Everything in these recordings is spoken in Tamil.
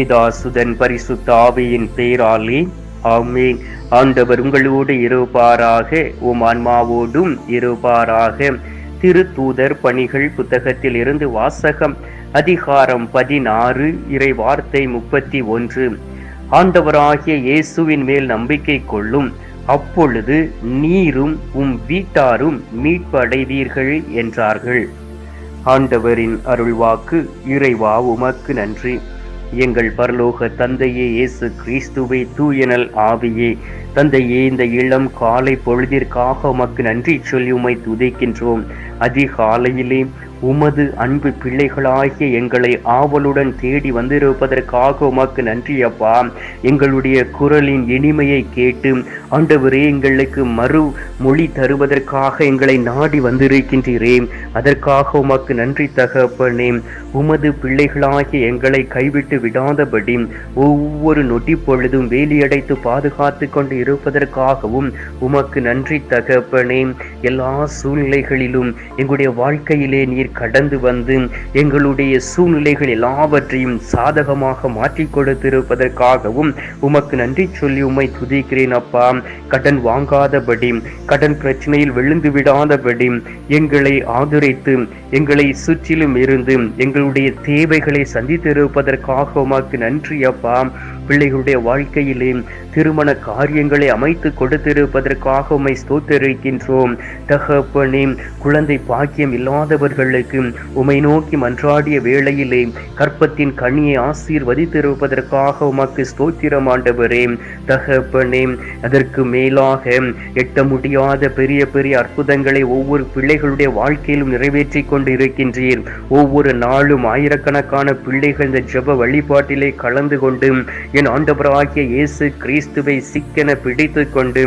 பிதாசுதன் பரிசுத்த ஆவியின் பேராலே ஆமென். ஆண்டவர் உங்களோடு இருப்பாராக உம் ஆன்மாவோடும் இருப்பாராக. திருத்தூதர் பணிகள் புத்தகத்தில் இருந்து வாசகம் அதிகாரம் பதினாறு இறை வார்த்தை முப்பத்தி ஒன்று. ஆண்டவராகிய இயேசுவின் மேல் நம்பிக்கை கொள்ளும். அப்பொழுது நீரும் உம் வீட்டாரும் மீட்படைவீர்கள் என்றார்கள். ஆண்டவரின் அருள்வாக்கு இறைவா உமக்கு நன்றி. எங்கள் பரலோக தந்தையே இயேசு கிறிஸ்துவை தூயனல் ஆவியே. தந்தையே இந்த இளம் காலை பொழுதிற்காக உமக்கு நன்றி சொல்லி உமை துதைக்கின்றோம். அதிகாலையிலே உமது அன்பு பிள்ளைகளாகிய எங்களை ஆவலுடன் தேடி வந்திருப்பதற்காக உமக்கு நன்றி அப்பா எங்களுடைய குரலின் இனிமையை கேட்டு ஆண்டவரே எங்களுக்கு மறு மொழி தருவதற்காக எங்களை நாடி வந்திருக்கின்றீரே. அதற்காக உமக்கு நன்றி தகப்பனே. உமது பிள்ளைகளாகிய எங்களை கைவிட்டு விடாதபடி ஒவ்வொரு நொடி பொழுதும் வேலியடைத்து பாதுகாத்து கொண்டு இருப்பதற்காகவும் உமக்கு நன்றி தகப்பனே. எல்லா சூழ்நிலைகளிலும் எங்களுடைய வாழ்க்கையிலே நீர் கடந்து வந்து எங்களுடைய சூழ்நிலைகள் எல்லாவற்றையும் சாதகமாக மாற்றி கொடுத்திருப்பதற்காகவும் உமக்கு நன்றி சொல்லி உம்மை துதிக்கிறேன் அப்பா. கடன் வாங்காதபடி கடன் பிரச்சனையில் விழுந்து விடாதபடி எங்களை ஆதரித்து எங்களை சுற்றிலும் இருந்து எங்களுடைய தேவைகளை சந்தித்திருப்பதற்காக உமக்கு நன்றி அப்பா. பிள்ளைகளுடைய வாழ்க்கையிலே திருமண காரியங்களை அமைத்து கொடுத்திருப்பதற்காக உம்மை ஸ்தோத்தரிக்கின்றோம். தகப்பனே குழந்தை பாக்கியம் இல்லாதவர்களுக்கு உமை நோக்கி மன்றாடிய வேளையிலே கற்பத்தின் கனியை ஆசீர்வதித்திருப்பதற்காக உமக்கு ஸ்தோத்திரம் ஆண்டவரே. தகப்பனே அதற்கு மேலாக எட்ட முடியாத பெரிய பெரிய அற்புதங்களை ஒவ்வொரு பிள்ளைகளுடைய வாழ்க்கையிலும் நிறைவேற்றி கொண்டு இருக்கின்றீர் ஒவ்வொரு நாளும் ஆயிரக்கணக்கான பிள்ளைகள் இந்த ஜப வழிபாட்டிலே கலந்து கொண்டு என் ஆண்டவராகிய இயேசு கிறிஸ்துவை சிக்கென பிடித்து கொண்டு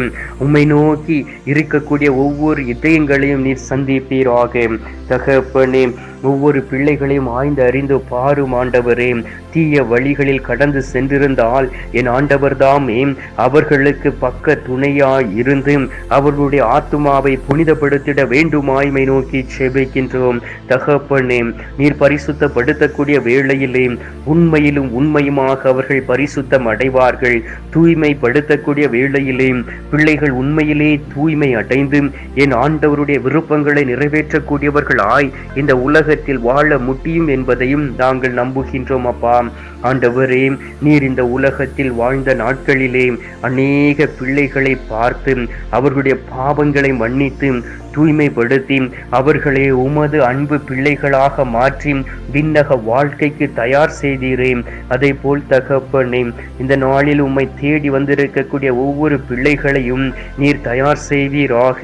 உம்மை நோக்கி இருக்கக்கூடிய ஒவ்வொரு இதயங்களையும் நீர் சந்திப்பீராக. தகப்பனே ஒவ்வொரு பிள்ளைகளையும் ஆய்ந்து அறிந்து பாரும் ஆண்டவரே தீய வழிகளில் கடந்து சென்றிருந்தால் என் ஆண்டவர் தாமே அவர்களுக்கு பக்க துணையாய் இருந்து அவர்களுடைய ஆத்துமாவை புனிதப்படுத்திட வேண்டுமாய்மை நோக்கி செபிக்கின்றோம். தகப்பனே நீர் பரிசுத்தப்படுத்தக்கூடிய வேளையிலே உண்மையிலும் உண்மையுமாக அவர்கள் பரிசுத்தம் அடைவார்கள். தூய்மைப்படுத்தக்கூடிய வேளையிலே பிள்ளைகள் உண்மையிலே தூய்மை அடைந்து என் ஆண்டவருடைய விருப்பங்களை நிறைவேற்றக்கூடியவர்களாய் இந்த உலக உலகத்தில் வாழ முடியும் என்பதையும் நாங்கள் நம்புகின்றோம் அப்பா. ஆண்டவரே நீர் இந்த உலகத்தில் வாழ்ந்த நாட்களிலே அநேக பிள்ளைகளை பார்த்து அவர்களுடைய பாவங்களை மன்னித்து தூய்மைப்படுத்தி அவர்களை உமது அன்பு பிள்ளைகளாக மாற்றி விண்ணக வாழ்க்கைக்கு தயார் செய்தீரே. அதை போல் தகப்பனே இந்த நாளில் உம்மை தேடி வந்திருக்கக்கூடிய ஒவ்வொரு பிள்ளைகளையும் நீர் தயார் செய்வீராக.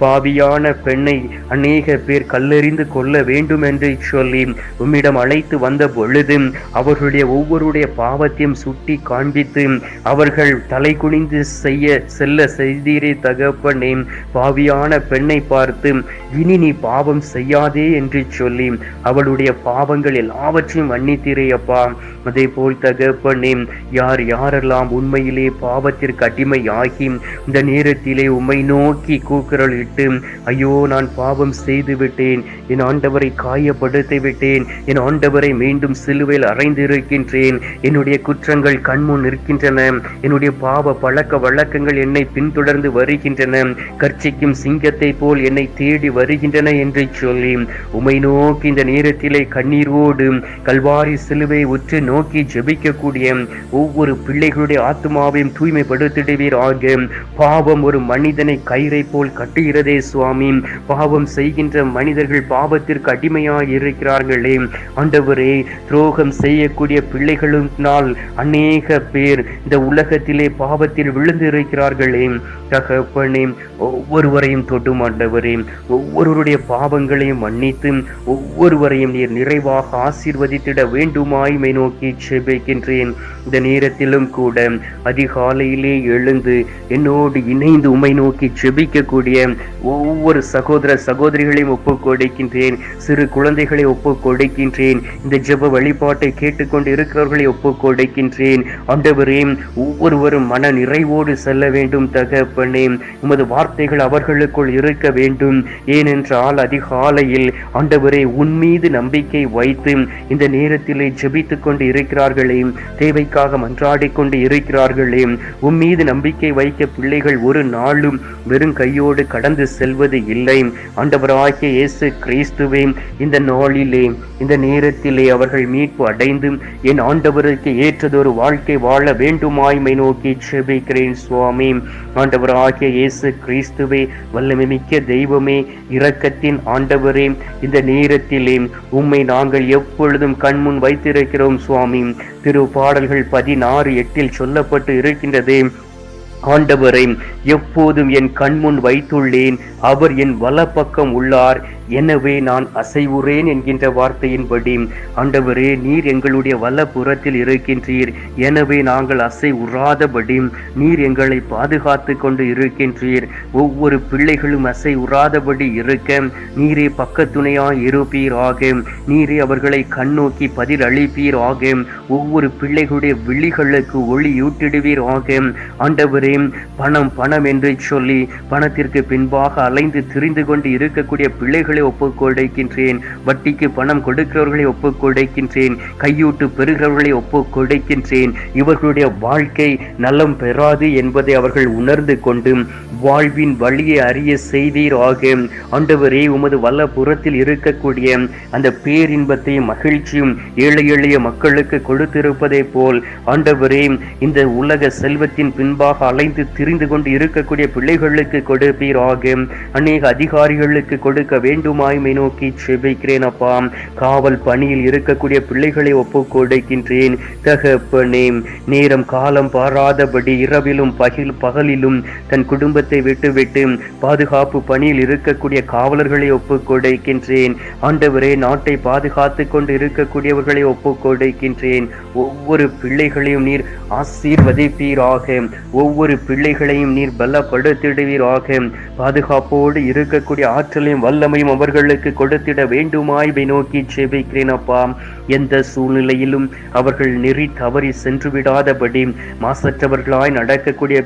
பாவியான பெண்ணை அநேக பேர் கல்லறிந்து கொள்ள வேண்டும் என்று சொல்லி உம்மிடம் அழைத்து வந்த பொழுது அவர்களுடைய ஒவ்வொருடைய பாவத்தையும் சுட்டி காண்பித்து அவர்கள் தலை குனிந்து செய்ய செல்ல செய்தீரே தகப்பனே. பாவியான பெண்ணை பார்த்து இனி நீ பாவம் செய்யாதே என்று சொல்லி அவளுடைய பாவங்கள் எல்லாவற்றையும் மன்னித்தீரே அப்பா அதே போல் தகப்பனே யார் யாரெல்லாம் உண்மையிலே பாவத்திற்கு அடிமையாகி இந்த நேரத்திலே உம்மை நோக்கி கூக்குரல் இட்டு ஐயோ நான் பாவம் செய்து விட்டேன் என் ஆண்டவரை காயப்படுத்தி விட்டேன் என் ஆண்டவரை மீண்டும் சிலுவையில் அறைந்திருக்கின்றேன். என்னுடைய குற்றங்கள் கண்முன் நிற்கின்றன. என்னுடைய பாவ பழக்க வழக்கங்கள் என்னை பின்தொடர்ந்து வருகின்றன. கர்ச்சிக்கும் சிங்கத்தை போல் என்னை தேடி வருகின்றன என்று சொல்லி உமை நோக்கி இந்த நேரத்திலே கண்ணீரோடு கல்வாரி சிலுவை உற்று நோக்கி ஜெபிக்கக்கூடிய ஒவ்வொரு பிள்ளைகளுடைய ஆத்மாவையும் தூய்மைப்படுத்திடுவீர் ஆக. பாவம் ஒரு மனிதனை கயிறை போல் கட்டுகிறதே சுவாமி. பாவம் செய்கின்ற மனிதர்கள் பாவத்திற்கு அடிமையாக இருக்கிறார்களே. ஆண்டவரே துரோகம் செய்யக்கூடிய பிள்ளைகளினால் அநேக பேர் இந்த உலகத்திலே பாவத்தில் விழுந்து இருக்கிறார்களே தகப்பனே ஒவ்வொருவரையும் தொட்டும் ஆண்டவரே. ஒவ்வொருவருடைய பாவங்களையும் மன்னித்து ஒவ்வொருவரையும் நீர் நிறைவாக ஆசீர்வதித்திட வேண்டுமாய்மை நோக்கி நோக்கி செபிக்கின்றேன் இந்த நேரத்திலும் கூட அதிகாலையிலே எழுந்து என்னோடு இணைந்து உமை நோக்கி செபிக்கக்கூடிய ஒவ்வொரு சகோதர சகோதரிகளையும் ஒப்புக் கொடுக்கின்றேன். சிறு குழந்தைகளை ஒப்புக் கொடுக்கின்றேன். இந்த ஜெப வழிபாட்டை கேட்டுக்கொண்டு இருக்கிறவர்களை ஒப்புக் கொடுக்கின்றேன். ஆண்டவரே ஒவ்வொருவரும் மன நிறைவோடு செல்ல வேண்டும் தகப்பனே. உமது வார்த்தைகள் அவர்களுக்குள் இருக்க வேண்டும். ஏனென்றால் அதிகாலையில் ஆண்டவரே உன் மீது நம்பிக்கை வைத்து இந்த நேரத்திலே ஜெபித்துக் கொண்டு இருக்கிறார்களே. தேவைக்காக மன்றாடி கொண்டு இருக்கிறார்களே. உம்மீது நம்பிக்கை வைக்க பிள்ளைகள் ஒரு நாளும் வெறும் கையோடு கடந்து செல்வது இல்லை. ஆண்டவராகிய இயேசு கிறிஸ்துவே இந்த நாளிலே இந்த நேரத்திலே அவர்கள் மீட்பு அடைந்து என் ஆண்டவருக்கு ஏற்றதொரு வாழ்க்கை வாழ வேண்டுமாய்மை நோக்கி செபிக்கிறேன் சுவாமி. ஆண்டவராகிய இயேசு கிறிஸ்துவே வல்லமை மிக்க தெய்வமே இரக்கத்தின் ஆண்டவரே இந்த நேரத்திலே உம்மை நாங்கள் எப்பொழுதும் கண்முன் வைத்திருக்கிறோம் சுவாமி திரு பாடல்கள் பதினாறு எட்டில் சொல்லப்பட்டு இருக்கின்றது. ஆண்டவரை எப்போதும் என் கண்முன் வைத்துள்ளேன். அவர் என் வலப்பக்கம் உள்ளார். எனவே நான் அசைவுறேன் என்கின்ற வார்த்தையின்படி ஆண்டவரே நீர் எங்களுடைய வலப்புறத்தில் இருக்கின்றீர். எனவே நாங்கள் அசை உறாதபடி நீர் எங்களை பாதுகாத்து கொண்டு இருக்கின்றீர். ஒவ்வொரு பிள்ளைகளும் அசை உறாதபடி இருக்க நீரே பக்கத்துணையாய் இருப்பீராக. நீரே அவர்களை கண்ணோக்கி பதில் அளிப்பீராக ஒவ்வொரு பிள்ளைகளுடைய விழிகளுக்கு ஒளியூட்டிடுவீராக. ஆண்டவரே பணம் பணம் என்று சொல்லி பணத்திற்கு பின்பாக அலைந்து திரிந்து கொண்டு இருக்கக்கூடிய பிள்ளைகள் ஒப்புக் கொடுக்கின்றேன். வட்டிக்கு பணம் கொடுக்கிறவர்களை ஒப்புக்கொடுக்கின்றேன் கையூட்டு பெறுகிறவர்களை ஒப்புக்கொடுக்கின்றேன் இவர்களுடைய வாழ்க்கை நலம் பெறாது என்பதை அவர்கள் உணர்ந்து கொண்டு வாழ்வின் வழியை அறிய செய்தீராக. ஆண்டவரே உமது வல்லபுறத்தில் இருக்கக்கூடிய அந்த பேரின்பத்தையும் மகிழ்ச்சியும் ஏழை எளிய மக்களுக்கு கொடுத்திருப்பதை போல் ஆண்டவரே இந்த உலக செல்வத்தின் பின்பாக அலைந்து திரிந்து கொண்டு இருக்கக்கூடிய பிள்ளைகளுக்கு கொடுப்பீராக. அநேக அதிகாரிகளுக்கு கொடுக்க வேண்டும் மீண்டுமாய்மை நோக்கி செபிக்கிறேன் அப்பா காவல் பணியில் இருக்கக்கூடிய பிள்ளைகளை ஒப்புக்கொடுக்கின்றேன் தகப்பனே நேரம் காலம் பாராதபடி இரவிலும் பகில் பகலிலும் தன் குடும்பத்தை விட்டுவிட்டு பாதுகாப்பு பணியில் இருக்கக்கூடிய காவலர்களை ஒப்புக்கொடுக்கின்றேன் ஆண்டவரே நாட்டை பாதுகாத்து கொண்டு இருக்கக்கூடியவர்களை ஒப்புக்கொடுக்கின்றேன் ஒவ்வொரு பிள்ளைகளையும் நீர் ஆசீர்வதிப்பீராக. ஒவ்வொரு பிள்ளைகளையும் நீர் பலப்படுத்திடுவீராக. பாதுகாப்போடு இருக்கக்கூடிய ஆற்றலையும் வல்லமையும் அவர்களுக்கு கொடுத்திட வேண்டுமாய் நோக்கி செபிக்கிறேன் அப்பா. எந்த சூழ்நிலையிலும் அவர்கள் நெறி தவறி சென்று விடாதபடி மாசற்றவர்களாய் நடக்கக்கூடிய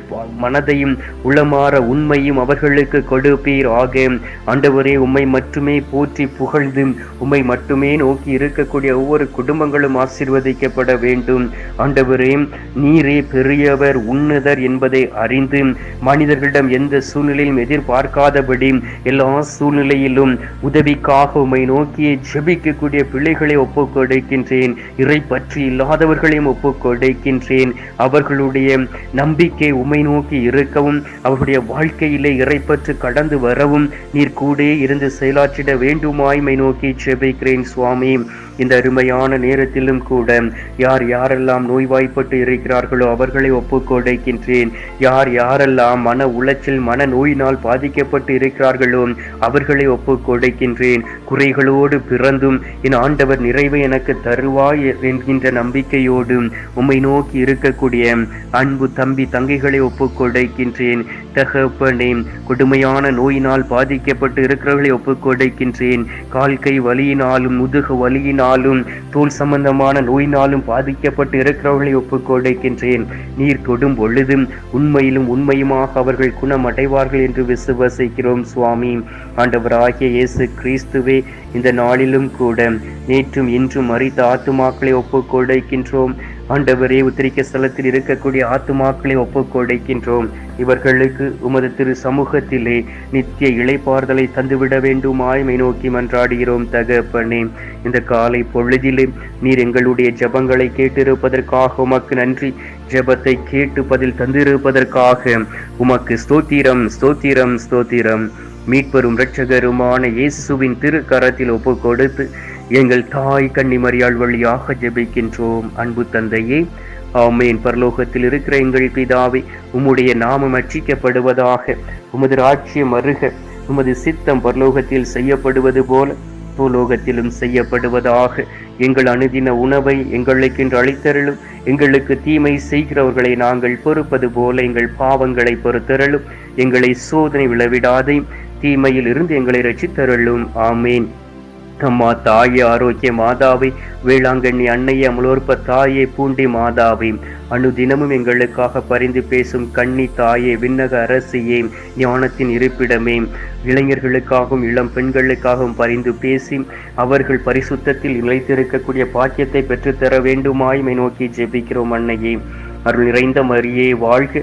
மனதையும் உளமாற உண்மையும் அவர்களுக்கு கொடுப்பீர் ஆக. ஆண்டவரே உம்மை மட்டுமே போற்றி புகழ்ந்து உம்மை மட்டுமே நோக்கி இருக்கக்கூடிய ஒவ்வொரு குடும்பங்களும் ஆசீர்வதிக்கப்பட வேண்டும். ஆண்டவரே நீரே பெரியவர் உன்னதர் என்பதை அறிந்து மனிதர்களிடம் எந்த சூழ்நிலையும் எதிர்பார்க்காதபடி எல்லா சூழ்நிலையிலும் உதவிக்காக உம்மை நோக்கியே ஜெபிக்கக்கூடிய பிள்ளைகளை ஒப்பு கொடுக்கின்றேன் இறை பற்றி இல்லாதவர்களையும் ஒப்பு கொடுக்கின்றேன் அவர்களுடைய நம்பிக்கை உம்மை நோக்கி இருக்கவும் அவருடைய வாழ்க்கையிலே இறைப்பற்று கடந்து வரவும் நீர் கூட இருந்து செயலாற்றிட வேண்டுமாய்மை நோக்கி செபிக்கிறேன் சுவாமி. இந்த அருமையான நேரத்திலும் கூட யார் யாரெல்லாம் நோய்வாய்ப்பட்டு இருக்கிறார்களோ அவர்களை ஒப்புக்கொடைக்கின்றேன். யார் யாரெல்லாம் மன உளைச்சல் மன நோயினால் பாதிக்கப்பட்டு இருக்கிறார்களோ அவர்களை ஒப்புக்கொடைக்கின்றேன். குறைகளோடு பிறந்தும் என் ஆண்டவர் நிறைவை எனக்கு தருவாய் என்கின்ற நம்பிக்கையோடு உம்மை நோக்கி இருக்கக்கூடிய அன்பு தம்பி தங்கைகளை ஒப்புக்கொடைக்கின்றேன். தகப்பனே கொடுமையான நோயினால் பாதிக்கப்பட்டு இருக்கிறவர்களை ஒப்புக்கொடுக்கின்றேன். கால் கை வலியினாலும் முதுகு வலியினாலும் தோல் சம்பந்தமான நோயினாலும் பாதிக்கப்பட்டு இருக்கிறவர்களை ஒப்புக்கொடுக்கின்றேன். நீர் தொடும் பொழுதும் உண்மையிலும் உண்மையுமாக அவர்கள் குணமடைவார்கள் என்று விசுவசிக்கிறோம் சுவாமி. ஆண்டவராகிய இயேசு கிறிஸ்துவே இந்த நாளிலும் கூட நேற்றும் இன்றும் அறித்த ஆத்துமாக்களை ஒப்புக்கொடுக்கின்றோம். ஆண்டவரே உத்திரிக்க ஸ்தலத்தில் இருக்கக்கூடிய ஆத்துமாக்களை ஒப்பு கொடுக்கின்றோம். இவர்களுக்கு உமது திரு சமூகத்திலே நித்திய இளைப்பாறுதலை தந்துவிட வேண்டும். ஆய்மை நோக்கி மன்றாடுகிறோம் தகப்பனே. இந்த காலை பொழுதிலே நீர் எங்களுடைய ஜெபங்களை கேட்டிருப்பதற்காக உமக்கு நன்றி. ஜெபத்தை கேட்டு பதில் தந்திருப்பதற்காக உமக்கு ஸ்தோத்திரம் ஸ்தோத்திரம் ஸ்தோத்திரம். மீட்பெரும் இரட்சகருமான இயேசுவின் திருக்கரத்தில் ஒப்பு கொடுத்து எங்கள் தாய் கன்னிமரியாள் வழியாக ஜெபிக்கின்றோம். அன்பு தந்தையே ஆமேன். பரலோகத்தில் இருக்கிற எங்கள் பிதாவை உம்முடைய நாமம் அச்சிக்கப்படுவதாக உமது ராட்சியம் அருக உமது சித்தம் பரலோகத்தில் செய்யப்படுவது போல பூலோகத்திலும் செய்யப்படுவதாக எங்கள் அணுதின உணவை எங்களுக்கென்று அளித்தருளும். எங்களுக்கு தீமை செய்கிறவர்களை நாங்கள் பொறுப்பது போல எங்கள் பாவங்களை பொறுத்தருளும். எங்களை சோதனை விளைவிடாதே தீமையில் இருந்து எங்களை ரசித்தருளும் ஆமேன். அம்மா தாயே ஆரோக்கிய மாதாவை வேளாங்கண்ணி அன்னைய அமலோற்ப தாயே பூண்டி மாதாவை. அனுதினமும் எங்களுக்காக பரிந்து பேசும் கண்ணி தாயே விண்ணக அரசியே ஞானத்தின் இருப்பிடமே. இளைஞர்களுக்காகவும் இளம் பெண்களுக்காகவும் பரிந்து பேசி அவர்கள் பரிசுத்தத்தில் நிலைத்திருக்கக்கூடிய பாக்கியத்தை பெற்றுத்தர வேண்டுமாய் நோக்கி ஜெபிக்கிறோம் அன்னையே. அருள் நிறைந்த மரியே வாழ்க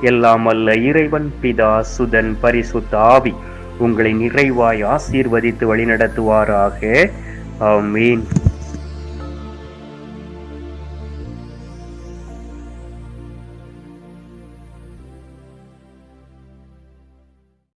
எல்லாம் அல்ல இறைவன் பிதா சுதன் பரிசுத்த ஆவி உங்களை நிறைவாய் ஆசீர்வதித்து வழிநடத்துவாராக. ஆமீன்.